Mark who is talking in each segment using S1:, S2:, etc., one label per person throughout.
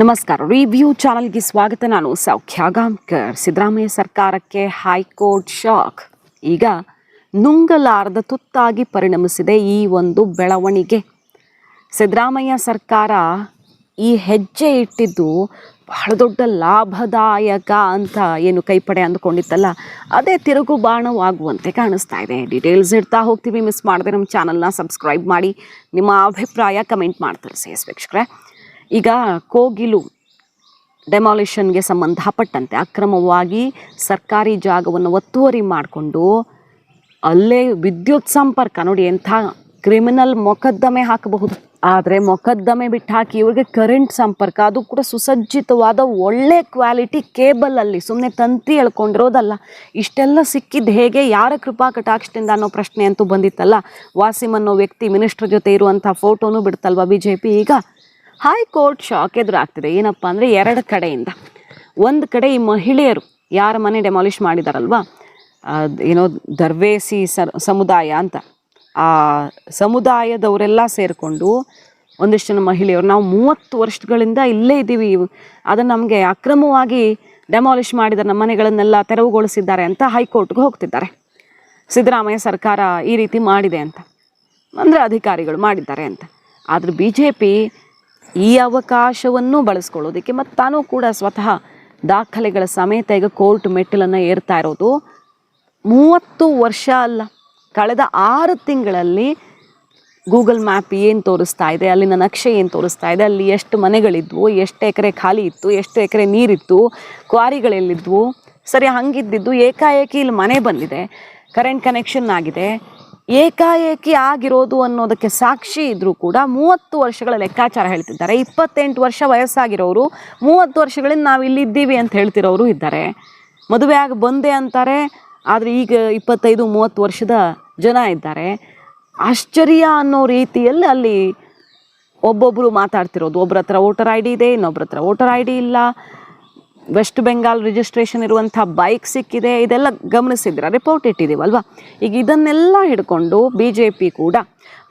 S1: ನಮಸ್ಕಾರ. ರಿವ್ಯೂ ಚಾನಲ್ಗೆ ಸ್ವಾಗತ. ನಾನು ಸೌಖ್ಯ ಗಾಂವ್ಕರ್ ಸಿದ್ದರಾಮಯ್ಯ ಸರ್ಕಾರಕ್ಕೆ ಹೈಕೋರ್ಟ್ ಶಾಕ್. ಈಗ ನುಂಗಲಾರದ ತುತ್ತಾಗಿ ಪರಿಣಮಿಸಿದೆ ಈ ಒಂದು ಬೆಳವಣಿಗೆ. ಸಿದ್ದರಾಮಯ್ಯ ಸರ್ಕಾರ ಈ ಹೆಜ್ಜೆ ಇಟ್ಟಿದ್ದು ಬಹಳ ದೊಡ್ಡ ಲಾಭದಾಯಕ ಅಂತ ಏನು ಕೈಪಡೆ ಅಂದ್ಕೊಂಡಿತ್ತಲ್ಲ, ಅದೇ ತಿರುಗು ಬಾಣವಾಗುವಂತೆ ಕಾಣಿಸ್ತಾ ಇದೆ. ಡೀಟೇಲ್ಸ್ ಇಡ್ತಾ ಹೋಗ್ತೀವಿ. ಮಿಸ್ ಮಾಡದೆ ನಮ್ಮ ಚಾನಲ್ನ ಸಬ್ಸ್ಕ್ರೈಬ್ ಮಾಡಿ. ನಿಮ್ಮ ಅಭಿಪ್ರಾಯ ಕಮೆಂಟ್ ಮಾಡ್ತಾರೆ ಸೇಸ್ ವೀಕ್ಷಕರೇ ಈಗ ಕೋಗಿಲು ಡೆಮಾಲಿಷನ್ಗೆ ಸಂಬಂಧಪಟ್ಟಂತೆ ಅಕ್ರಮವಾಗಿ ಸರ್ಕಾರಿ ಜಾಗವನ್ನು ಒತ್ತುವರಿ ಮಾಡಿಕೊಂಡು ಅಲ್ಲೇ ವಿದ್ಯುತ್ ಸಂಪರ್ಕ ನೋಡಿ ಎಂಥ ಕ್ರಿಮಿನಲ್ ಮೊಕದ್ದಮೆ ಹಾಕಬಹುದು. ಆದರೆ ಮೊಕದ್ದಮೆ ಬಿಟ್ಟು ಹಾಕಿ ಇವ್ರಿಗೆ ಕರೆಂಟ್ ಸಂಪರ್ಕ ಅದು ಕೂಡ ಸುಸಜ್ಜಿತವಾದ ಒಳ್ಳೆ ಕ್ವಾಲಿಟಿ ಕೇಬಲಲ್ಲಿ ಸುಮ್ಮನೆ ತಂತಿ ಎಳ್ಕೊಂಡಿರೋದಲ್ಲ. ಇಷ್ಟೆಲ್ಲ ಸಿಕ್ಕಿದ್ದು ಹೇಗೆ? ಯಾರ ಕೃಪಾ ಕಟಾಕ್ಷದಿಂದ ಅನ್ನೋ ಪ್ರಶ್ನೆ ಅಂತೂ ಬಂದಿತ್ತಲ್ಲ. ವಾಸಿಮ್ ಅನ್ನೋ ವ್ಯಕ್ತಿ ಮಿನಿಸ್ಟ್ರ್ ಜೊತೆ ಇರುವಂಥ ಫೋಟೋನು ಬಿಡ್ತಲ್ವ ಬಿ ಈಗ? ಹೈಕೋರ್ಟ್ ಶಾಕ್ ಎದುರಾಗ್ತಿದೆ. ಏನಪ್ಪ ಅಂದರೆ ಎರಡು ಕಡೆಯಿಂದ. ಒಂದು ಕಡೆ ಈ ಮಹಿಳೆಯರು ಯಾರ ಮನೆ ಡೆಮಾಲಿಷ್ ಮಾಡಿದಾರಲ್ವಾ? ಏನೋ ದರ್ವೇಸಿ ಸರ್, ಸಮುದಾಯ ಅಂತ. ಆ ಸಮುದಾಯದವರೆಲ್ಲ ಸೇರಿಕೊಂಡು ಒಂದಿಷ್ಟು ಜನ ಮಹಿಳೆಯರು, ನಾವು ಮೂವತ್ತು ವರ್ಷಗಳಿಂದ ಇಲ್ಲೇ ಇದ್ದೀವಿ. ಅದನ್ನು ನಮಗೆ ಅಕ್ರಮವಾಗಿ ಡೆಮಾಲಿಷ್ ಮಾಡಿದ ನಮ್ಮ ಮನೆಗಳನ್ನೆಲ್ಲ ತೆರವುಗೊಳಿಸಿದ್ದಾರೆ ಅಂತ ಹೈಕೋರ್ಟ್ಗೆ ಹೋಗ್ತಿದ್ದಾರೆ. ಸಿದ್ದರಾಮಯ್ಯ ಸರ್ಕಾರ ಈ ರೀತಿ ಮಾಡಿದೆ ಅಂತ. ಅಂದರೆ ಅಧಿಕಾರಿಗಳು ಮಾಡಿದ್ದಾರೆ ಅಂತ. ಆದರೆ ಬಿ ಜೆ ಪಿ ಈ ಅವಕಾಶವನ್ನು ಬಳಸ್ಕೊಳ್ಳೋದಕ್ಕೆ ಮತ್ತು ತಾನೂ ಕೂಡ ಸ್ವತಃ ದಾಖಲೆಗಳ ಸಮೇತ ಈಗ ಕೋರ್ಟ್ ಮೆಟ್ಟಿಲನ್ನು ಏರ್ತಾ ಇರೋದು. ಮೂವತ್ತು ವರ್ಷ ಅಲ್ಲ, ಕಳೆದ ಆರು ತಿಂಗಳಲ್ಲಿ ಗೂಗಲ್ ಮ್ಯಾಪ್ ಏನು ತೋರಿಸ್ತಾ ಇದೆ, ಅಲ್ಲಿನ ನಕ್ಷೆ ಏನು ತೋರಿಸ್ತಾ ಇದೆ, ಅಲ್ಲಿ ಎಷ್ಟು ಮನೆಗಳಿದ್ವು, ಎಷ್ಟು ಎಕರೆ ಖಾಲಿ ಇತ್ತು, ಎಷ್ಟು ಎಕರೆ ನೀರಿತ್ತು ಕ್ವಾರಿಗಳೆಲ್ಲಿದ್ವು ಸರಿ ಹಂಗಿದ್ದಿದ್ದು ಏಕಾಏಕಿ ಇಲ್ಲಿ ಮನೆ ಬಂದಿದೆ, ಕರೆಂಟ್ ಕನೆಕ್ಷನ್ ಆಗಿದೆ ಏಕಾಏಕಿ ಆಗಿರೋದು ಅನ್ನೋದಕ್ಕೆ ಸಾಕ್ಷಿ ಇದ್ದರೂ ಕೂಡ ಮೂವತ್ತು ವರ್ಷಗಳ ಲೆಕ್ಕಾಚಾರ ಹೇಳ್ತಿದ್ದಾರೆ. ಇಪ್ಪತ್ತೆಂಟು ವರ್ಷ ವಯಸ್ಸಾಗಿರೋರು ಮೂವತ್ತು ವರ್ಷಗಳಿಂದ ನಾವು ಇಲ್ಲಿದ್ದೀವಿ ಅಂತ ಹೇಳ್ತಿರೋರು ಇದ್ದಾರೆ. ಮದುವೆ ಆಗಿ ಬಂದೆ ಅಂತಾರೆ, ಆದರೆ ಈಗ ಇಪ್ಪತ್ತೈದು, ಮೂವತ್ತು ವರ್ಷದ ಜನ ಇದ್ದಾರೆ. ಆಶ್ಚರ್ಯ ಅನ್ನೋ ರೀತಿಯಲ್ಲಿ ಅಲ್ಲಿ ಒಬ್ಬೊಬ್ಬರು ಮಾತಾಡ್ತಿರೋದು. ಒಬ್ಬರ ಹತ್ರ ವೋಟರ್ ಐ ಡಿ ಇದೆ ಇನ್ನೊಬ್ಬರ ಹತ್ರ ವೋಟರ್ ಐ ಡಿ ಇಲ್ಲ. ವೆಸ್ಟ್ ಬೆಂಗಾಲ್ ರಿಜಿಸ್ಟ್ರೇಷನ್ ಇರುವಂಥ ಬೈಕ್ ಸಿಕ್ಕಿದೆ. ಇದೆಲ್ಲ ಗಮನಿಸಿದ್ರೆ ರಿಪೋರ್ಟ್ ಇಟ್ಟಿದ್ದೀವಲ್ವಾ? ಈಗ ಇದನ್ನೆಲ್ಲ ಹಿಡ್ಕೊಂಡು ಬಿ ಜೆ ಪಿ ಕೂಡ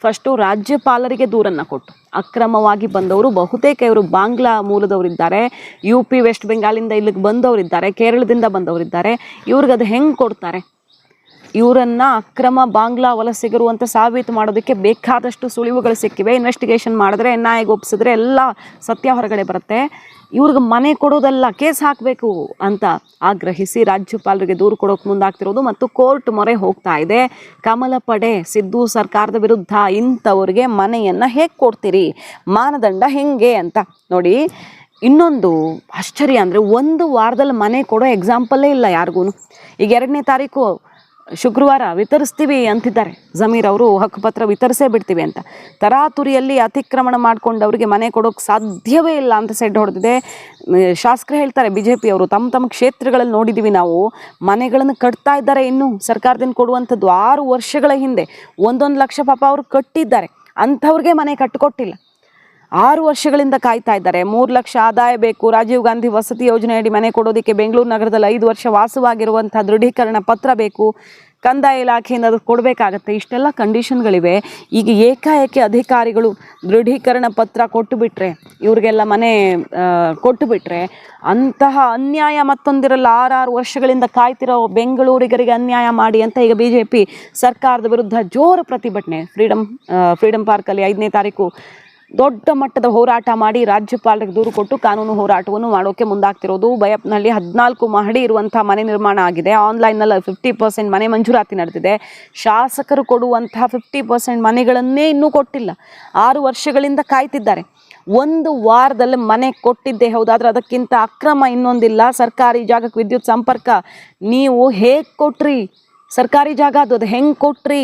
S1: ಫಸ್ಟು ರಾಜ್ಯಪಾಲರಿಗೆ ದೂರನ್ನು ಕೊಟ್ಟು ಅಕ್ರಮವಾಗಿ ಬಂದವರು, ಬಹುತೇಕ ಇವರು ಬಾಂಗ್ಲಾ ಮೂಲದವರಿದ್ದಾರೆ. ಯು ಪಿ ವೆಸ್ಟ್ ಬೆಂಗಾಲಿಂದ ಇಲ್ಲಿಗೆ ಬಂದವರಿದ್ದಾರೆ, ಕೇರಳದಿಂದ ಬಂದವರಿದ್ದಾರೆ. ಇವ್ರಿಗೆ ಅದು ಹೆಂಗೆ ಕೊಡ್ತಾರೆ? ಇವರನ್ನು ಅಕ್ರಮ ಬಾಂಗ್ಲಾ ವಲಸಿಗರು ಅಂತ ಸಾಬೀತು ಮಾಡೋದಕ್ಕೆ ಬೇಕಾದಷ್ಟು ಸುಳಿವುಗಳು ಸಿಕ್ಕಿವೆ. ಇನ್ವೆಸ್ಟಿಗೇಷನ್ ಮಾಡಿದ್ರೆ ಎನ್ ಐ ಒಪ್ಪಿಸಿದ್ರೆ ಎಲ್ಲ ಸತ್ಯ ಹೊರಗಡೆ ಬರುತ್ತೆ. ಇವ್ರಿಗೆ ಮನೆ ಕೊಡೋದಲ್ಲ, ಕೇಸ್ ಹಾಕಬೇಕು ಅಂತ ಆಗ್ರಹಿಸಿ ರಾಜ್ಯಪಾಲರಿಗೆ ದೂರು ಕೊಡೋಕೆ ಮುಂದಾಗ್ತಿರೋದು ಮತ್ತು ಕೋರ್ಟ್ ಮೊರೆ ಹೋಗ್ತಾ ಇದೆ. ಕಮಲ ಪಡೆ, ಸಿದ್ದು ಸರ್ಕಾರದ ವಿರುದ್ಧ ಇಂಥವ್ರಿಗೆ ಮನೆಯನ್ನು ಹೇಗೆ ಕೊಡ್ತೀರಿ? ಮಾನದಂಡ ಹೆಂಗೆ ಅಂತ. ನೋಡಿ, ಇನ್ನೊಂದು ಆಶ್ಚರ್ಯ ಅಂದರೆ ಒಂದು ವಾರದಲ್ಲಿ ಮನೆ ಕೊಡೋ ಎಕ್ಸಾಂಪಲ್ಲೇ ಇಲ್ಲ ಯಾರಿಗೂ ಈಗ ಎರಡನೇ ತಾರೀಕು ಶುಕ್ರವಾರ ವಿತರಿಸ್ತೀವಿ ಅಂತಿದ್ದಾರೆ. ಜಮೀರ್ ಅವರು ಹಕ್ಕುಪತ್ರ ವಿತರಿಸೇ ಬಿಡ್ತೀವಿ ಅಂತ. ತರಾತುರಿಯಲ್ಲಿ ಅತಿಕ್ರಮಣ ಮಾಡ್ಕೊಂಡವ್ರಿಗೆ ಮನೆ ಕೊಡೋಕೆ ಸಾಧ್ಯವೇ ಇಲ್ಲ ಅಂತ ಸೆಡ್ ಹೊಡೆದಿದೆ. ಶಾಸಕರು ಹೇಳ್ತಾರೆ ಬಿ ಜೆ ಪಿಯವರು ತಮ್ಮ ತಮ್ಮ ಕ್ಷೇತ್ರಗಳಲ್ಲಿ ನೋಡಿದ್ದೀವಿ ನಾವು. ಮನೆಗಳನ್ನು ಕಟ್ತಾ ಇದ್ದಾರೆ ಇನ್ನೂ ಸರ್ಕಾರದಿಂದ ಕೊಡುವಂಥದ್ದು ಆರು ವರ್ಷಗಳ ಹಿಂದೆ. ಒಂದೊಂದು ಲಕ್ಷ ಪಾಪ ಅವರು ಕಟ್ಟಿದ್ದಾರೆ. ಅಂಥವ್ರಿಗೆ ಮನೆ ಕಟ್ಟಿಕೊಟ್ಟಿಲ್ಲ. ಆರು ವರ್ಷಗಳಿಂದ ಕಾಯ್ತಾ ಇದ್ದಾರೆ. ಮೂರು ಲಕ್ಷ ಆದಾಯ ಬೇಕು. ರಾಜೀವ್ ಗಾಂಧಿ ವಸತಿ ಯೋಜನೆಯಡಿ ಮನೆ ಕೊಡೋದಕ್ಕೆ ಬೆಂಗಳೂರು ನಗರದಲ್ಲಿ ಐದು ವರ್ಷ ವಾಸವಾಗಿರುವಂಥ ದೃಢೀಕರಣ ಪತ್ರ ಬೇಕು. ಕಂದಾಯ ಇಲಾಖೆಯಿಂದ ಅದು ಕೊಡಬೇಕಾಗತ್ತೆ. ಇಷ್ಟೆಲ್ಲ ಕಂಡೀಷನ್ಗಳಿವೆ. ಈಗ ಏಕಾಏಕಿ ಅಧಿಕಾರಿಗಳು ದೃಢೀಕರಣ ಪತ್ರ ಕೊಟ್ಟು ಬಿಟ್ಟರೆ ಇವ್ರಿಗೆಲ್ಲ ಮನೆ ಕೊಟ್ಟು ಬಿಟ್ಟರೆ ಅಂತಹ ಅನ್ಯಾಯ ಮತ್ತೊಂದಿರಲ್ಲ. ಆರಾರು ವರ್ಷಗಳಿಂದ ಕಾಯ್ತಿರೋ ಬೆಂಗಳೂರಿಗರಿಗೆ ಅನ್ಯಾಯ ಮಾಡಿ ಅಂತ ಈಗ ಬಿ ಸರ್ಕಾರದ ವಿರುದ್ಧ ಜೋರು ಪ್ರತಿಭಟನೆ. ಫ್ರೀಡಮ್ ಫ್ರೀಡಮ್ ಪಾರ್ಕಲ್ಲಿ ಐದನೇ ತಾರೀಕು ದೊಡ್ಡ ಮಟ್ಟದ ಹೋರಾಟ ಮಾಡಿ ರಾಜ್ಯಪಾಲರಿಗೆ ದೂರು ಕೊಟ್ಟು ಕಾನೂನು ಹೋರಾಟವನ್ನು ಮಾಡೋಕೆ ಮುಂದಾಗ್ತಿರೋದು. ಬಯಪ್ನಲ್ಲಿ ಹದಿನಾಲ್ಕು ಮಹಡಿ ಇರುವಂಥ ಮನೆ ನಿರ್ಮಾಣ ಆಗಿದೆ. ಆನ್ಲೈನ್ನಲ್ಲಿ ಫಿಫ್ಟಿ ಪರ್ಸೆಂಟ್ ಮನೆ ಮಂಜೂರಾತಿ ನಡೆದಿದೆ. ಶಾಸಕರು ಕೊಡುವಂತಹ ಫಿಫ್ಟಿ ಪರ್ಸೆಂಟ್ ಮನೆಗಳನ್ನೇ ಇನ್ನೂ ಕೊಟ್ಟಿಲ್ಲ. ಆರು ವರ್ಷಗಳಿಂದ ಕಾಯ್ತಿದ್ದಾರೆ. ಒಂದು ವಾರದಲ್ಲಿ ಮನೆ ಕೊಟ್ಟಿದ್ದೆ ಹೌದಾದ್ರೆ ಅದಕ್ಕಿಂತ ಅಕ್ರಮ ಇನ್ನೊಂದಿಲ್ಲ. ಸರ್ಕಾರಿ ಜಾಗಕ್ಕೆ ವಿದ್ಯುತ್ ಸಂಪರ್ಕ ನೀವು ಹೇಗೆ ಕೊಟ್ರಿ? ಸರ್ಕಾರಿ ಜಾಗ ಅದು ಅದು ಹೆಂಗೆ ಕೊಟ್ರಿ?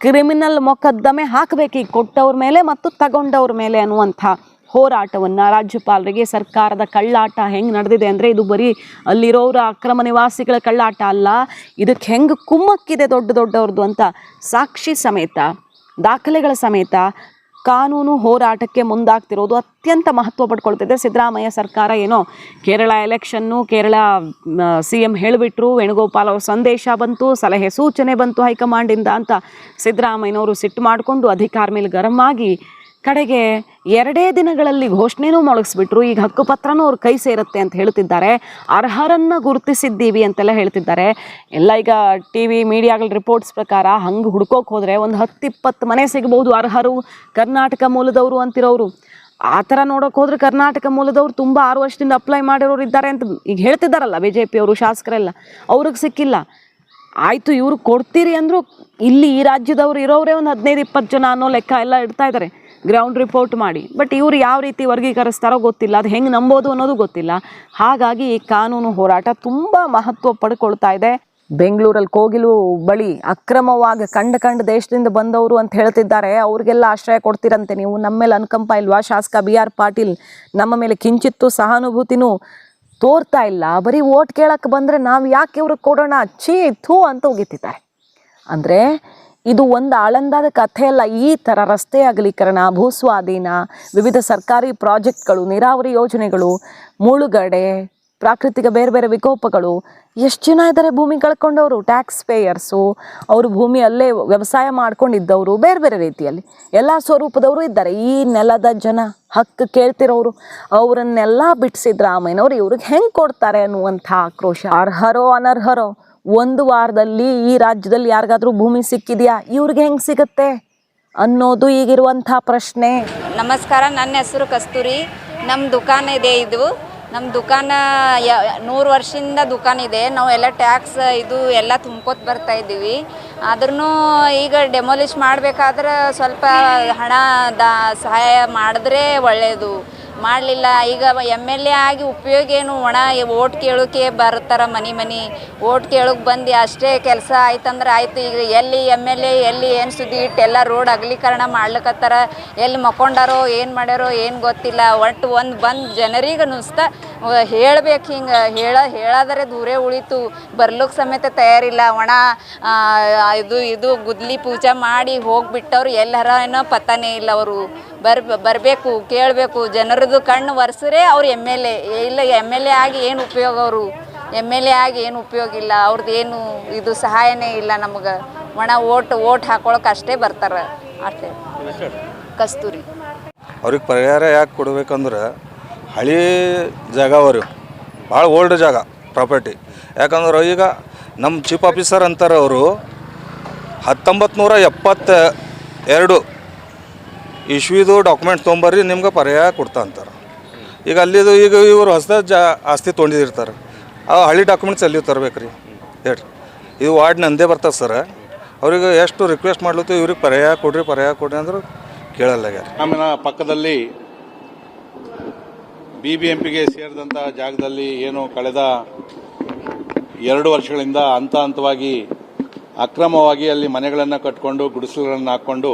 S1: ಕ್ರಿಮಿನಲ್ ಮೊಕದ್ದಮೆ ಹಾಕಬೇಕು ಈಗ ಕೊಟ್ಟವ್ರ ಮೇಲೆ ಮತ್ತು ತಗೊಂಡವ್ರ ಮೇಲೆ ಅನ್ನುವಂಥ ಹೋರಾಟವನ್ನು ರಾಜ್ಯಪಾಲರಿಗೆ ಸರ್ಕಾರದ ಕಳ್ಳಾಟ ಹೆಂಗೆ ನಡೆದಿದೆ ಅಂದರೆ ಇದು ಬರೀ ಅಲ್ಲಿರೋರ ಅಕ್ರಮ ನಿವಾಸಿಗಳ ಕಳ್ಳಾಟ ಅಲ್ಲ, ಇದಕ್ಕೆ ಹೆಂಗೆ ಕುಮ್ಮಕ್ಕಿದೆ ದೊಡ್ಡ ದೊಡ್ಡವ್ರದ್ದು ಅಂತ ಸಾಕ್ಷಿ ಸಮೇತ, ದಾಖಲೆಗಳ ಸಮೇತ ಕಾನೂನು ಹೋರಾಟಕ್ಕೆ ಮುಂದಾಗ್ತಿರೋದು ಅತ್ಯಂತ ಮಹತ್ವ ಪಡ್ಕೊಳ್ತಿದೆ. ಸಿದ್ದರಾಮಯ್ಯ ಸರ್ಕಾರ ಏನೋ ಕೇರಳ ಎಲೆಕ್ಷನ್ನು ಕೇರಳ ಸಿ ಎಂ ಹೇಳಿಬಿಟ್ರು, ವೇಣುಗೋಪಾಲ್ ಅವ್ರ ಸಂದೇಶ ಬಂತು, ಸಲಹೆ ಸೂಚನೆ ಬಂತು ಹೈಕಮಾಂಡಿಂದ ಅಂತ ಸಿದ್ದರಾಮಯ್ಯನವರು ಸಿಟ್ಟು ಮಾಡಿಕೊಂಡು ಅಧಿಕಾರ ಮೇಲೆ ಗರಂ ಆಗಿ ಕಡೆಗೆ ಎರಡೇ ದಿನಗಳಲ್ಲಿ ಘೋಷಣೆನೂ ಮೊಳಗಿಸ್ಬಿಟ್ರು. ಈಗ ಹಕ್ಕುಪತ್ರನೂ ಅವ್ರ ಕೈ ಸೇರುತ್ತೆ ಅಂತ ಹೇಳ್ತಿದ್ದಾರೆ. ಅರ್ಹರನ್ನು ಗುರುತಿಸಿದ್ದೀವಿ ಅಂತೆಲ್ಲ ಹೇಳ್ತಿದ್ದಾರೆ. ಎಲ್ಲ ಈಗ ಟಿ ವಿ ಮೀಡಿಯಾಗಳ ರಿಪೋರ್ಟ್ಸ್ ಪ್ರಕಾರ ಹಂಗೆ ಹುಡ್ಕೋಕೆ ಹೋದರೆ ಒಂದು ಹತ್ತಿಪ್ಪತ್ತು ಮನೆ ಸಿಗ್ಬೋದು ಅರ್ಹರು ಕರ್ನಾಟಕ ಮೂಲದವರು ಅಂತಿರೋರು. ಆ ಥರ ನೋಡೋಕೆ ಹೋದ್ರೆ ಕರ್ನಾಟಕ ಮೂಲದವ್ರು ತುಂಬ ಆರು ವರ್ಷದಿಂದ ಅಪ್ಲೈ ಮಾಡಿರೋರು ಇದ್ದಾರೆ ಅಂತ ಈಗ ಹೇಳ್ತಿದ್ದಾರಲ್ಲ ಬಿ ಜೆ ಪಿಯವರು ಶಾಸಕರೆಲ್ಲ. ಅವ್ರಿಗೆ ಸಿಕ್ಕಿಲ್ಲ. ಆಯಿತು ಇವರು ಕೊಡ್ತೀರಿ ಅಂದರೂ ಇಲ್ಲಿ ಈ ರಾಜ್ಯದವ್ರು ಇರೋರೇ ಒಂದು ಹದಿನೈದು ಇಪ್ಪತ್ತು ಜನ ಅನ್ನೋ ಲೆಕ್ಕ ಎಲ್ಲ ಇಡ್ತಾ ಇದ್ದಾರೆ. ಗ್ರೌಂಡ್ ರಿಪೋರ್ಟ್ ಮಾಡಿ. ಬಟ್ ಇವರು ಯಾವ ರೀತಿ ವರ್ಗೀಕರಿಸ್ತಾರೋ ಗೊತ್ತಿಲ್ಲ. ಅದು ಹೆಂಗೆ ನಂಬೋದು ಅನ್ನೋದು ಗೊತ್ತಿಲ್ಲ. ಹಾಗಾಗಿ ಈ ಕಾನೂನು ಹೋರಾಟ ತುಂಬ ಮಹತ್ವ ಪಡ್ಕೊಳ್ತಾ ಇದೆ. ಬೆಂಗಳೂರಲ್ಲಿ ಕೋಗಿಲು ಬಳಿ ಅಕ್ರಮವಾಗಿ ಕಂಡ ಕಂಡ ದೇಶದಿಂದ ಬಂದವರು ಅಂತ ಹೇಳ್ತಿದ್ದಾರೆ. ಅವ್ರಿಗೆಲ್ಲ ಆಶ್ರಯ ಕೊಡ್ತೀರಂತೆ ನೀವು. ನಮ್ಮ ಮೇಲೆ ಅನುಕಂಪ ಇಲ್ವಾ? ಶಾಸಕ ಬಿ ಆರ್ ಪಾಟೀಲ್ ನಮ್ಮ ಮೇಲೆ ಕಿಂಚಿತ್ತು ಸಹಾನುಭೂತಿನೂ ತೋರ್ತಾ ಇಲ್ಲ. ಬರೀ ಓಟ್ ಕೇಳಕ್ಕೆ ಬಂದರೆ ನಾವು ಯಾಕೆ ಇವ್ರಿಗೆ ಕೊಡೋಣ? ಛೀ ಥೂ ಅಂತ ಹೋಗಿತ್ತಿದ್ದಾರೆ ಅಂದರೆ ಇದು ಒಂದು ಆಳಂದಾದ ಕಥೆ ಅಲ್ಲ. ಈ ಥರ ರಸ್ತೆ ಅಗಲೀಕರಣ, ಭೂಸ್ವಾಧೀನ, ವಿವಿಧ ಸರ್ಕಾರಿ ಪ್ರಾಜೆಕ್ಟ್ಗಳು, ನೀರಾವರಿ ಯೋಜನೆಗಳು, ಮುಳುಗಡೆ, ಪ್ರಾಕೃತಿಕ ಬೇರೆ ಬೇರೆ ವಿಕೋಪಗಳು. ಎಷ್ಟು ಜನ ಇದ್ದಾರೆ ಭೂಮಿ ಕಳ್ಕೊಂಡವರು? ಟ್ಯಾಕ್ಸ್ ಪೇಯರ್ಸು ಅವರು ಭೂಮಿ ಅಲ್ಲೇ ವ್ಯವಸಾಯ ಮಾಡ್ಕೊಂಡಿದ್ದವರು, ಬೇರೆ ಬೇರೆ ರೀತಿಯಲ್ಲಿ. ಎಲ್ಲ ಸ್ವರೂಪದವರು ಇದ್ದಾರೆ. ಈ ನೆಲದ ಜನ, ಹಕ್ಕು ಕೇಳ್ತಿರೋರು, ಅವರನ್ನೆಲ್ಲ ಬಿಟ್ಟು ಸಿದ್ದರಾಮಯ್ಯನವ್ರು ಇವ್ರಿಗೆ ಹೆಂಗೆ ಕೊಡ್ತಾರೆ ಅನ್ನುವಂಥ ಆಕ್ರೋಶ. ಅರ್ಹರೋ, ಅನರ್ಹರೋ ಒಂದು ವಾರದಲ್ಲಿ ಈ ರಾಜ್ಯದಲ್ಲಿ ಯಾರಿಗಾದ್ರೂ ಭೂಮಿ ಸಿಕ್ಕಿದೆಯಾ? ಇವ್ರಿಗೆ ಹೆಂಗೆ ಸಿಗುತ್ತೆ ಅನ್ನೋದು ಈಗಿರುವಂಥ ಪ್ರಶ್ನೆ.
S2: ನಮಸ್ಕಾರ, ನನ್ನ ಹೆಸರು ಕಸ್ತೂರಿ. ನಮ್ಮ ದುಕಾನ್ ಇದೆ ಇದು. ನಮ್ಮ ದುಕಾನ ಯ, ನೂರು ವರ್ಷದಿಂದ ದುಕಾನ್ ಇದೆ. ನಾವು ಎಲ್ಲ ಟ್ಯಾಕ್ಸ್, ಇದು ಎಲ್ಲ ತುಂಬ್ಕೊತ ಬರ್ತಾ ಇದ್ದೀವಿ. ಆದ್ರೂ ಈಗ ಡೆಮೊಲಿಷ್ ಮಾಡಬೇಕಾದ್ರೆ ಸ್ವಲ್ಪ ಹಣ ಸಹಾಯ ಮಾಡಿದ್ರೆ ಒಳ್ಳೆಯದು ಮಾಡಲಿಲ್ಲ. ಈಗ ಎಂ ಎಲ್ ಎ ಆಗಿ ಉಪಯೋಗ ಏನು? ಒಣ ಓಟ್ ಕೇಳೋಕೆ ಬರ್ತಾರ ಮನೆ ಮನೆ. ಓಟ್ ಕೇಳೋಕೆ ಬಂದು ಅಷ್ಟೇ ಕೆಲಸ ಆಯ್ತಂದ್ರೆ ಆಯ್ತು. ಈಗ ಎಲ್ಲಿ ಎಂ ಎಲ್ ಎ ಎಲ್ಲಿ ಏನು ಸುದ್ದಿ ಇಟ್ಟು ಎಲ್ಲ ರೋಡ್ ಅಗಲೀಕರಣ ಮಾಡ್ಲಿಕ್ಕತ್ತಾರ ಎಲ್ಲಿ ಮಕ್ಕೊಂಡಾರೋ, ಏನು ಮಾಡ್ಯಾರೋ, ಏನು ಗೊತ್ತಿಲ್ಲ. ಒಟ್ಟು ಒಂದು ಬಂದು ಜನರಿಗೆ ನುಸ್ತ ಹೇಳ್ಬೇಕು ಹಿಂಗೆ. ಹೇಳ, ಹೇಳಾದರೆ ದೂರೇ ಉಳಿತು. ಬರ್ಲಿಕ್ಕೆ ಸಮೇತ ತಯಾರಿಲ್ಲ. ಒಣ ಇದು ಇದು ಗುದ್ಲಿ ಪೂಜೆ ಮಾಡಿ ಹೋಗಿಬಿಟ್ಟವ್ರು ಎಲ್ಲರ ಏನೋ ಪತ್ತಾನೇ ಇಲ್ಲ ಅವರು. ಬರ್, ಬರಬೇಕು, ಕೇಳಬೇಕು. ಜನರದ್ದು ಕಣ್ಣು ಒರೆಸ್ರೆ ಅವ್ರು ಎಂ ಎಲ್ ಎ ಇಲ್ಲ ಎಂ ಎಲ್ ಎ ಆಗಿ ಏನು ಉಪಯೋಗ ಅವರು? ಎಂ ಎಲ್ ಎ ಆಗಿ ಏನು ಉಪಯೋಗ ಇಲ್ಲ? ಅವ್ರದ್ದು ಏನು ಇದು ಸಹಾಯನೇ ಇಲ್ಲ ನಮಗೆ. ಒಣ ಓಟ್ ಓಟ್ ಹಾಕೊಳಕ್ಕೆ ಅಷ್ಟೇ ಬರ್ತಾರೆ ಅಷ್ಟೇ. ಕಸ್ತೂರಿ.
S3: ಅವ್ರಿಗೆ ಪರಿಹಾರ ಯಾಕೆ ಕೊಡ್ಬೇಕಂದ್ರೆ ಹಳಿ ಜಾಗ ಅವರು. ಭಾಳ ಓಲ್ಡ್ ಜಾಗ, ಪ್ರಾಪರ್ಟಿ. ಯಾಕಂದ್ರೆ ಈಗ ನಮ್ಮ ಚೀಫ್ ಆಫೀಸರ್ ಅಂತಾರೆ ಅವರು ಹತ್ತೊಂಬತ್ತು ನೂರ ಎಪ್ಪತ್ತ ಎರಡು ಇಶ್ವಿದು ಡಾಕ್ಯುಮೆಂಟ್ ತೊಗೊಂಬರ್ರಿ, ನಿಮ್ಗೆ ಪರ್ಯಾಯ ಕೊಡ್ತಾ ಅಂತಾರೆ. ಈಗ ಅಲ್ಲಿದು ಈಗ ಇವರು ಹೊಸದ ಜಾ, ಆಸ್ತಿ ತೊಗೊಂಡಿರ್ತಾರೆ ಆ ಹಳಿ ಡಾಕ್ಯುಮೆಂಟ್ಸ್ ಅಲ್ಲಿ ತರಬೇಕ್ರಿ. ರೀ ಹೇಳ್ರಿ. ಇದು ವಾರ್ಡ್ ನಂದೇ ಬರ್ತದೆ ಸರ್ ಅವ್ರಿಗೆ ಎಷ್ಟು ರಿಕ್ವೆಸ್ಟ್ ಮಾಡ್ಲತ್ತು ಇವ್ರಿಗೆ ಪರ್ಯಾಯ ಕೊಡ್ರಿ ಪರ್ಯಾಯ ಕೊಡ್ರಿ ಅಂದ್ರೆ ಕೇಳಲ್ಲ ಯಾರು
S4: ಆಮೇಲೆ ಪಕ್ಕದಲ್ಲಿ ಬಿ ಬಿ ಎಂ ಪಿಗೆ ಸೇರಿದಂಥ ಜಾಗದಲ್ಲಿ ಏನು ಕಳೆದ ಎರಡು ವರ್ಷಗಳಿಂದ ಹಂತ ಹಂತವಾಗಿ ಅಕ್ರಮವಾಗಿ ಅಲ್ಲಿ ಮನೆಗಳನ್ನು ಕಟ್ಕೊಂಡು, ಗುಡಿಸಲುಗಳನ್ನು ಹಾಕ್ಕೊಂಡು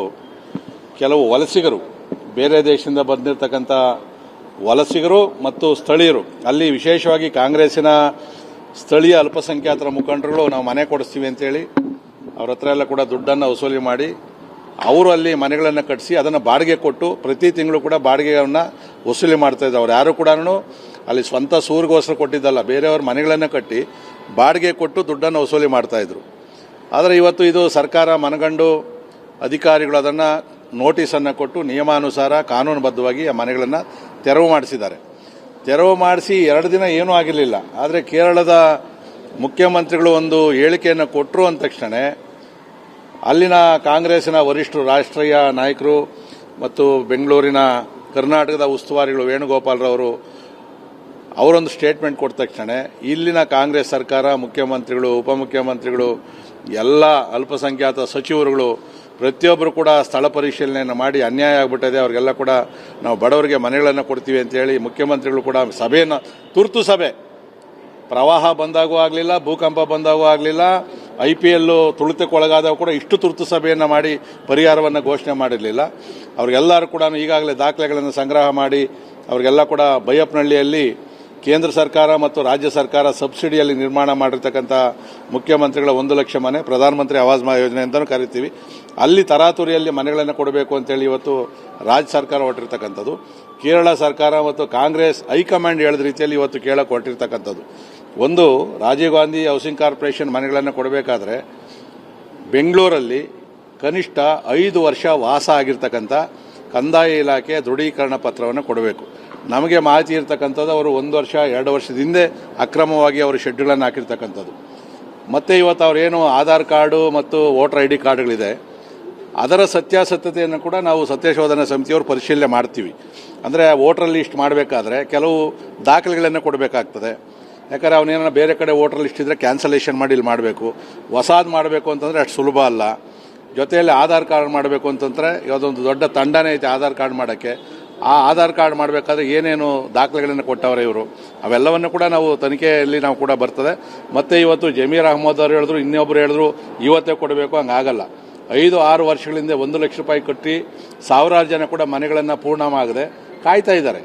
S4: ಕೆಲವು ವಲಸಿಗರು, ಬೇರೆ ದೇಶದಿಂದ ಬಂದಿರತಕ್ಕಂಥ ವಲಸಿಗರು ಮತ್ತು ಸ್ಥಳೀಯರು, ಅಲ್ಲಿ ವಿಶೇಷವಾಗಿ ಕಾಂಗ್ರೆಸ್ಸಿನ ಸ್ಥಳೀಯ ಅಲ್ಪಸಂಖ್ಯಾತರ ಮುಖಂಡರುಗಳು ನಾವು ಮನೆ ಕೊಡಿಸ್ತೀವಿ ಅಂತೇಳಿ ಅವ್ರ ಹತ್ರ ಎಲ್ಲ ಕೂಡ ದುಡ್ಡನ್ನು ವಸೂಲಿ ಮಾಡಿ ಅವರು ಅಲ್ಲಿ ಮನೆಗಳನ್ನು ಕಟ್ಟಿಸಿ ಅದನ್ನು ಬಾಡಿಗೆ ಕೊಟ್ಟು ಪ್ರತಿ ತಿಂಗಳು ಕೂಡ ಬಾಡಿಗೆಯನ್ನು ವಸೂಲಿ ಮಾಡ್ತಾ ಇದ್ದಾರೆ. ಅವ್ರು ಯಾರು ಕೂಡ ಅಲ್ಲಿ ಸ್ವಂತ ಸೂರಿಗೋಸ್ಕರ ಕೊಟ್ಟಿದ್ದಲ್ಲ, ಬೇರೆಯವ್ರ ಮನೆಗಳನ್ನು ಕಟ್ಟಿ ಬಾಡಿಗೆ ಕೊಟ್ಟು ದುಡ್ಡನ್ನು ವಸೂಲಿ ಮಾಡ್ತಾ ಇದ್ರು. ಆದರೆ ಇವತ್ತು ಇದು ಸರ್ಕಾರ ಮನಗಂಡು ಅಧಿಕಾರಿಗಳು ಅದನ್ನು ನೋಟಿಸನ್ನು ಕೊಟ್ಟು ನಿಯಮಾನುಸಾರ ಕಾನೂನುಬದ್ಧವಾಗಿ ಆ ಮನೆಗಳನ್ನು ತೆರವು ಮಾಡಿಸಿದ್ದಾರೆ. ತೆರವು ಮಾಡಿಸಿ ಎರಡು ದಿನ ಏನೂ ಆಗಿರಲಿಲ್ಲ. ಆದರೆ ಕೇರಳದ ಮುಖ್ಯಮಂತ್ರಿಗಳು ಒಂದು ಹೇಳಿಕೆಯನ್ನು ಕೊಟ್ಟರು ಅಂದ ತಕ್ಷಣ ಅಲ್ಲಿನ ಕಾಂಗ್ರೆಸ್ನ ವರಿಷ್ಠರು, ರಾಷ್ಟ್ರೀಯ ನಾಯಕರು ಮತ್ತು ಬೆಂಗಳೂರಿನ ಕರ್ನಾಟಕದ ಉಸ್ತುವಾರಿಗಳು ವೇಣುಗೋಪಾಲ್ರವರು ಅವರೊಂದು ಸ್ಟೇಟ್ಮೆಂಟ್ ಕೊಟ್ಟ ತಕ್ಷಣ ಇಲ್ಲಿನ ಕಾಂಗ್ರೆಸ್ ಸರ್ಕಾರ ಮುಖ್ಯಮಂತ್ರಿಗಳು, ಉಪಮುಖ್ಯಮಂತ್ರಿಗಳು, ಎಲ್ಲ ಅಲ್ಪಸಂಖ್ಯಾತ ಸಚಿವರುಗಳು ಪ್ರತಿಯೊಬ್ಬರು ಕೂಡ ಸ್ಥಳ ಪರಿಶೀಲನೆಯನ್ನು ಮಾಡಿ ಅನ್ಯಾಯ ಆಗಿಬಿಟ್ಟಿದೆ, ಅವರಿಗೆಲ್ಲ ಕೂಡ ನಾವು ಬಡವರಿಗೆ ಮನೆಗಳನ್ನು ಕೊಡ್ತೀವಿ ಅಂತೇಳಿ ಮುಖ್ಯಮಂತ್ರಿಗಳು ಕೂಡ ಸಭೆಯನ್ನು, ತುರ್ತು ಸಭೆ. ಪ್ರವಾಹ ಬಂದಾಗೂ ಆಗಲಿಲ್ಲ, ಭೂಕಂಪ ಬಂದಾಗೂ ಆಗಲಿಲ್ಲ, ಐ ಪಿ ಎಲ್ಲು ತುಳಿತಕ್ಕೊಳಗಾದಾಗ ಕೂಡ ಇಷ್ಟು ತುರ್ತು ಸಭೆಯನ್ನು ಮಾಡಿ ಪರಿಹಾರವನ್ನು ಘೋಷಣೆ ಮಾಡಿರಲಿಲ್ಲ. ಅವ್ರಿಗೆಲ್ಲರೂ ಕೂಡ ಈಗಾಗಲೇ ದಾಖಲೆಗಳನ್ನು ಸಂಗ್ರಹ ಮಾಡಿ, ಅವರಿಗೆಲ್ಲ ಕೂಡ ಬೈಯಪ್ಪನಹಳ್ಳಿಯಲ್ಲಿ ಕೇಂದ್ರ ಸರ್ಕಾರ ಮತ್ತು ರಾಜ್ಯ ಸರ್ಕಾರ ಸಬ್ಸಿಡಿಯಲ್ಲಿ ನಿರ್ಮಾಣ ಮಾಡಿರ್ತಕ್ಕಂಥ ಮುಖ್ಯಮಂತ್ರಿಗಳ ಒಂದು ಲಕ್ಷ ಮನೆ, ಪ್ರಧಾನಮಂತ್ರಿ ಆವಾಸ್ ಯೋಜನೆ ಅಂತಲೂ ಕರಿತೀವಿ. ಅಲ್ಲಿ ತರಾತುರಿಯಲ್ಲಿ ಮನೆಗಳನ್ನು ಕೊಡಬೇಕು ಅಂತೇಳಿ ಇವತ್ತು ರಾಜ್ಯ ಸರ್ಕಾರ ಹೊರಟಿರ್ತಕ್ಕಂಥದ್ದು. ಕೇರಳ ಸರ್ಕಾರ ಮತ್ತು ಕಾಂಗ್ರೆಸ್ ಹೈಕಮಾಂಡ್ ಹೇಳಿದ ರೀತಿಯಲ್ಲಿ ಇವತ್ತು ಕೇಳಕ್ಕೆ ಹೊರಟಿರ್ತಕ್ಕಂಥದ್ದು. ಒಂದು, ರಾಜೀವ್ ಗಾಂಧಿ ಹೌಸಿಂಗ್ ಕಾರ್ಪೊರೇಷನ್ ಮನೆಗಳನ್ನು ಕೊಡಬೇಕಾದ್ರೆ ಬೆಂಗಳೂರಲ್ಲಿ ಕನಿಷ್ಠ ಐದು ವರ್ಷ ವಾಸ ಆಗಿರ್ತಕ್ಕಂಥ ಕಂದಾಯ ಇಲಾಖೆ ದೃಢೀಕರಣ ಪತ್ರವನ್ನು ಕೊಡಬೇಕು. ನಮಗೆ ಮಾಹಿತಿ ಇರ್ತಕ್ಕಂಥದ್ದು ಅವರು ಒಂದು ವರ್ಷ, ಎರಡು ವರ್ಷದ ಹಿಂದೆ ಅಕ್ರಮವಾಗಿ ಅವರು ಶೆಡ್ಯೂಲನ್ನು ಹಾಕಿರ್ತಕ್ಕಂಥದ್ದು. ಮತ್ತೆ ಇವತ್ತು ಅವರೇನು ಆಧಾರ್ ಕಾರ್ಡು ಮತ್ತು ವೋಟರ್ ಐ ಡಿ ಕಾರ್ಡ್ಗಳಿದೆ, ಅದರ ಸತ್ಯಾಸತ್ಯತೆಯನ್ನು ಕೂಡ ನಾವು ಸತ್ಯಶೋಧನಾ ಸಮಿತಿಯವರು ಪರಿಶೀಲನೆ ಮಾಡ್ತೀವಿ. ಅಂದರೆ ವೋಟರ್ ಲಿಸ್ಟ್ ಮಾಡಬೇಕಾದ್ರೆ ಕೆಲವು ದಾಖಲೆಗಳನ್ನು ಕೊಡಬೇಕಾಗ್ತದೆ. ಯಾಕಂದರೆ ಅವನೇನ ಬೇರೆ ಕಡೆ ವೋಟರ್ ಲಿಸ್ಟ್ ಇದ್ದರೆ ಕ್ಯಾನ್ಸಲೇಷನ್ ಮಾಡಿ ಇಲ್ಲಿ ಮಾಡಬೇಕು. ಹೊಸಾದ್ ಮಾಡಬೇಕು ಅಂತಂದರೆ ಅಷ್ಟು ಸುಲಭ ಅಲ್ಲ. ಜೊತೆಯಲ್ಲಿ ಆಧಾರ್ ಕಾರ್ಡ್ ಮಾಡಬೇಕು ಅಂತಂದರೆ ಇವತ್ತೊಂದು ದೊಡ್ಡ ತಂಡನೇ ಐತೆ ಆಧಾರ್ ಕಾರ್ಡ್ ಮಾಡೋಕ್ಕೆ. ಆ ಆಧಾರ್ ಕಾರ್ಡ್ ಮಾಡಬೇಕಾದ್ರೆ ಏನೇನು ದಾಖಲೆಗಳನ್ನು ಕೊಟ್ಟವರೇ ಇವರು? ಅವೆಲ್ಲವನ್ನು ಕೂಡ ನಾವು ತನಿಖೆಯಲ್ಲಿ ನಾವು ಕೂಡ ಬರ್ತದೆ. ಮತ್ತು ಇವತ್ತು ಜಮೀರ್ ಅಹಮದ್ ಅವರು ಹೇಳಿದ್ರು ಇನ್ನೊಬ್ಬರು ಹೇಳಿದ್ರು, ಇವತ್ತೇ ಕೊಡಬೇಕು, ಹಂಗಾಗಲ್ಲ. ಐದು, ಆರು ವರ್ಷಗಳಿಂದ ಒಂದು ಲಕ್ಷ ರೂಪಾಯಿ ಕಟ್ಟಿ ಸಾವಿರಾರು ಜನ ಕೂಡ ಮನೆಗಳನ್ನು ಪೂರ್ಣವಾಗದೆ ಕಾಯ್ತಾ ಇದ್ದಾರೆ.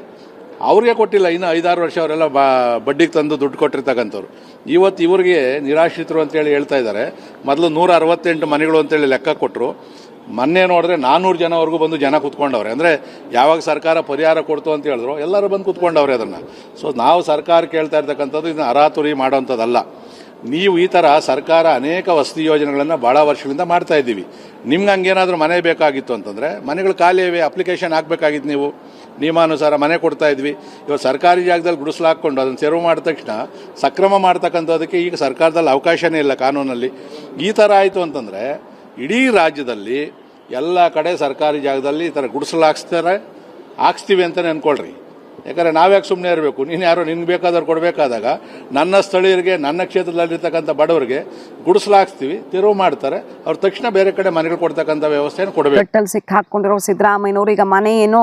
S4: ಅವ್ರಿಗೆ ಕೊಟ್ಟಿಲ್ಲ, ಇನ್ನು ಐದಾರು ವರ್ಷ ಅವರೆಲ್ಲ ಬಡ್ಡಿಗೆ ತಂದು ದುಡ್ಡು ಕೊಟ್ಟಿರ್ತಕ್ಕಂಥವ್ರು. ಇವತ್ತು ಇವರಿಗೆ ನಿರಾಶ್ರಿತರು ಅಂತೇಳಿ ಹೇಳ್ತಾ ಇದ್ದಾರೆ. ಮೊದಲು ನೂರ ಅರವತ್ತೆಂಟು ಮನೆಗಳು ಅಂತೇಳಿ ಲೆಕ್ಕ ಕೊಟ್ಟರು ಮೊನ್ನೆ ನೋಡಿದ್ರೆ ನಾನ್ನೂರು ಜನವರೆಗೂ ಬಂದು ಜನ ಕುತ್ಕೊಂಡವ್ರೆ. ಅಂದರೆ ಯಾವಾಗ ಸರ್ಕಾರ ಪರಿಹಾರ ಕೊಡ್ತು ಅಂತ ಹೇಳಿದ್ರು, ಎಲ್ಲರೂ ಬಂದು ಕುತ್ಕೊಂಡವ್ರೆ ಅದನ್ನು. ಸೊ ನಾವು ಸರ್ಕಾರ ಕೇಳ್ತಾ ಇರ್ತಕ್ಕಂಥದ್ದು ಇದನ್ನು ಅರಾತುರಿ ಮಾಡೋಂಥದ್ದಲ್ಲ ನೀವು ಈ ಥರ ಸರ್ಕಾರ ಅನೇಕ ವಸತಿ ಯೋಜನೆಗಳನ್ನು ಭಾಳ ವರ್ಷಗಳಿಂದ ಮಾಡ್ತಾ ಇದ್ದೀವಿ. ನಿಮ್ಗೆ ಹಂಗೇನಾದರೂ ಮನೆ ಬೇಕಾಗಿತ್ತು ಅಂತಂದರೆ, ಮನೆಗಳು ಖಾಲಿ ಇವೆ ಅಪ್ಲಿಕೇಶನ್ ಹಾಕಬೇಕಾಗಿತ್ತು ನೀವು. ನಿಯಮಾನುಸಾರ ಮನೆ ಕೊಡ್ತಾ ಇದ್ವಿ. ಇವಾಗ ಸರ್ಕಾರಿ ಜಾಗದಲ್ಲಿ ಗುಡಿಸ್ಲು ಹಾಕ್ಕೊಂಡು ಅದನ್ನು ತೆರವು ಮಾಡಿದ ತಕ್ಷಣ ಸಕ್ರಮ ಮಾಡ್ತಕ್ಕಂಥದ್ದಕ್ಕೆ ಈಗ ಸರ್ಕಾರದಲ್ಲಿ ಅವಕಾಶನೇ ಇಲ್ಲ ಕಾನೂನಲ್ಲಿ. ಈ ಥರ ಆಯಿತು ಅಂತಂದರೆ ಇಡೀ ರಾಜ್ಯದಲ್ಲಿ ಎಲ್ಲ ಕಡೆ ಸರ್ಕಾರಿ ಜಾಗದಲ್ಲಿ ಈ ಥರ ಗುಡಿಸಲು ಹಾಕ್ಸ್ತಾರೆ. ಹಾಕ್ಸ್ತೀವಿ ಅಂತಲೇ ಅಂದ್ಕೊಳ್ರಿ ಯಾಕಂದರೆ ನಾವ್ಯಾಕೆ ಸುಮ್ಮನೆ ಇರಬೇಕು? ನೀನು ಯಾರೋ ನಿನ್ಗೆ ಬೇಕಾದವ್ರು ಕೊಡಬೇಕಾದಾಗ ನನ್ನ ಸ್ಥಳೀಯರಿಗೆ, ನನ್ನ ಕ್ಷೇತ್ರದಲ್ಲಿರ್ತಕ್ಕಂಥ ಬಡವರಿಗೆ ಗುಡಿಸಲು ಹಾಕ್ಸ್ತೀವಿ, ತೆರವು ಮಾಡ್ತಾರೆ. ಅವ್ರು ತಕ್ಷಣ ಬೇರೆ ಕಡೆ ಮನೆಗಳು ಕೊಡ್ತಕ್ಕಂಥ ವ್ಯವಸ್ಥೆಯನ್ನು ಕೊಡಬೇಕು.
S1: ಸಿಕ್ಕಿ ಹಾಕ್ಕೊಂಡಿರೋ ಸಿದ್ದರಾಮಯ್ಯನವರು ಈಗ ಮನೆ ಏನೋ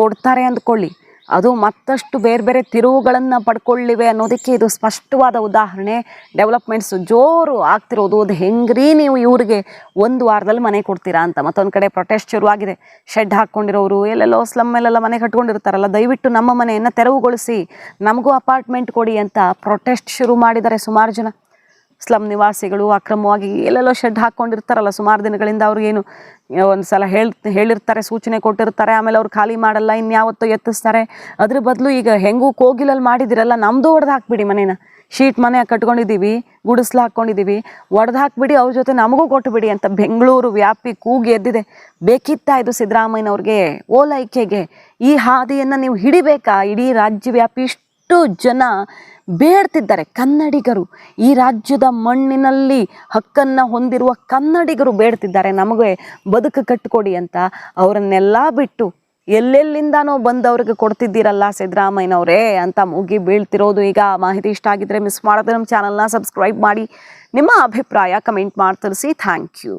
S1: ಕೊಡ್ತಾರೆ ಅಂದ್ಕೊಳ್ಳಿ. ಅದು ಮತ್ತಷ್ಟು ಬೇರೆ ಬೇರೆ ತಿರುವುಗಳನ್ನು ಪಡ್ಕೊಳ್ಳಿವೆ ಅನ್ನೋದಕ್ಕೆ ಇದು ಸ್ಪಷ್ಟವಾದ ಉದಾಹರಣೆ. ಡೆವಲಪ್ಮೆಂಟ್ಸ್ ಜೋರು ಆಗ್ತಿರೋದು. ಅದು ಹೆಂಗ್ರಿ ನೀವು ಇವ್ರಿಗೆ ಒಂದು ವಾರದಲ್ಲಿ ಮನೆ ಕೊಡ್ತೀರಾ ಅಂತ. ಮತ್ತೊಂದು ಕಡೆ ಪ್ರೊಟೆಸ್ಟ್ ಶುರುವಾಗಿದೆ. ಶೆಡ್ ಹಾಕ್ಕೊಂಡಿರೋರು, ಎಲ್ಲೆಲ್ಲೋ ಸ್ಲಮ್ಮಲ್ಲೆಲ್ಲ ಮನೆ ಕಟ್ಕೊಂಡಿರ್ತಾರಲ್ಲ, ದಯವಿಟ್ಟು ನಮ್ಮ ಮನೆಯನ್ನು ತೆರವುಗೊಳಿಸಿ. ನಮಗೂ ಅಪಾರ್ಟ್ಮೆಂಟ್ ಕೊಡಿ ಅಂತ ಪ್ರೊಟೆಸ್ಟ್ ಶುರು ಮಾಡಿದ್ದಾರೆ ಸುಮಾರು ಜನ. ಸ್ಲಮ್ ನಿವಾಸಿಗಳು ಅಕ್ರಮವಾಗಿ ಎಲ್ಲೆಲ್ಲೋ ಶೆಡ್ ಹಾಕ್ಕೊಂಡಿರ್ತಾರಲ್ಲ ಸುಮಾರು ದಿನಗಳಿಂದ ಅವ್ರಿಗೇನು ಒಂದು ಸಲ ಹೇಳ್, ಹೇಳಿರ್ತಾರೆ, ಸೂಚನೆ ಕೊಟ್ಟಿರ್ತಾರೆ, ಆಮೇಲೆ ಅವ್ರು ಖಾಲಿ ಮಾಡಲ್ಲ, ಇನ್ಯಾವತ್ತೋ ಎತ್ತಿಸ್ತಾರೆ. ಅದ್ರ ಬದಲು ಈಗ ಹೆಂಗೂ ಕೋಗಿಲಲ್ಲಿ ಮಾಡಿದಿರಲ್ಲ ನಮ್ಮದು ಹೊಡೆದು ಹಾಕ್ಬಿಡಿ ಮನೇನ. ಶೀಟ್ ಮನೆ ಕಟ್ಕೊಂಡಿದ್ದೀವಿ ಗುಡಿಸ್ಲು ಹಾಕ್ಕೊಂಡಿದ್ದೀವಿ ಒಡೆದು ಹಾಕ್ಬಿಡಿ, ಅವ್ರ ಜೊತೆ ನಮಗೂ ಕೊಟ್ಟುಬಿಡಿ ಅಂತ ಬೆಂಗಳೂರು ವ್ಯಾಪಿ ಕೂಗಿ ಎದ್ದಿದೆ. ಬೇಕಿತ್ತಾ ಇದು ಸಿದ್ದರಾಮಯ್ಯನವ್ರಿಗೆ? ಓಲೈಕೆಗೆ ಈ ಹಾದಿಯನ್ನು ನೀವು ಹಿಡಿಬೇಕಾ? ಇಡೀ ರಾಜ್ಯವ್ಯಾಪಿ ಇಷ್ಟು ಜನ ಬೇಡ್ತಿದ್ದಾರೆ ಕನ್ನಡಿಗರು. ಈ ರಾಜ್ಯದ ಮಣ್ಣಿನಲ್ಲಿ ಹಕ್ಕನ್ನು ಹೊಂದಿರುವ ಕನ್ನಡಿಗರು ಬೇಡ್ತಿದ್ದಾರೆ. ನಮಗೆ ಬದುಕು ಕಟ್ಟಿಕೊಡಿ ಅಂತ ಅವರನ್ನೆಲ್ಲ ಬಿಟ್ಟು ಎಲ್ಲೆಲ್ಲಿಂದಾನೋ ಬಂದವ್ರಿಗೆ ಕೊಡ್ತಿದ್ದೀರಲ್ಲ ಸಿದ್ದರಾಮಯ್ಯನವರೇ ಅಂತ ಮುಗಿ ಬೀಳ್ತಿರೋದು. ಈಗ ಮಾಹಿತಿ ಇಷ್ಟ ಆಗಿದ್ರೆ ಮಿಸ್ ಮಾಡದೆ ನಮ್ಮ ಚಾನಲ್ನ ಸಬ್ಸ್ಕ್ರೈಬ್ ಮಾಡಿ. ನಿಮ್ಮ ಅಭಿಪ್ರಾಯ ಕಮೆಂಟ್ ಮಾಡಿ ತಿಳಿಸಿ ಥ್ಯಾಂಕ್ ಯು